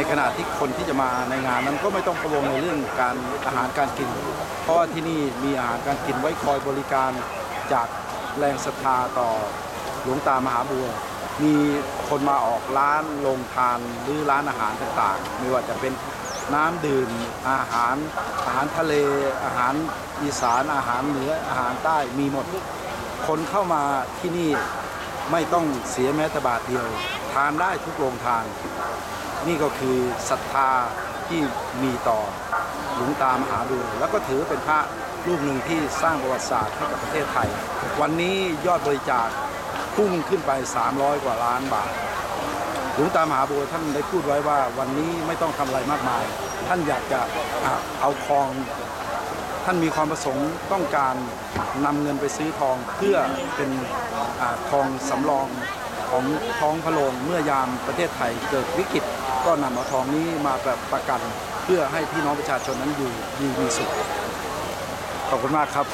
ในขณะที่คนที่จะมาในงานนั้นก็ไม่ต้องกังวลในเรื่องการอาหารการกิน เพราะว่าที่นี่มีอาหารการกินไว้คอยบริการจากแรงศรัทธาต่อหลวงตามหาบัว มีคนมาออกร้านโรงทานหรือร้านอาหารต่างๆ ไม่ว่าจะเป็นน้ำดื่มอาหารอาหารทะเลอาหารอีสานอาหารเหนืออาหารใต้มีหมด คนเข้ามาที่นี่ไม่ต้องเสียแม้แต่บาทเดียว ทานได้ทุกโรงทาน นี่ก็คือศรัทธาที่มีต่อหลวงตามหาบัวแล้วก็ถือเป็นพระรูปหนึ่งที่สร้างประวัติศาสตร์ให้กับประเทศไทย วันนี้ยอดบริจาคพุ่งขึ้นไป 300 กว่าล้านบาทหลวงตามหาบัวท่านได้พูดไว้ว่าวันนี้ไม่ต้องทำอะไรมากมาย ท่านอยากจะเอาทอง ท่านมีความประสงค์ต้องการนำเงินไปซื้อทองเพื่อเป็นอทองสำรอง ของท้องพระโรงเมื่อยามประเทศไทยเกิดวิกฤตก็นำเอาทองนี้มาแบบประกัน เพื่อให้พี่น้องประชาชนนั้นอยู่ดีมีสุข ขอบคุณมากครับ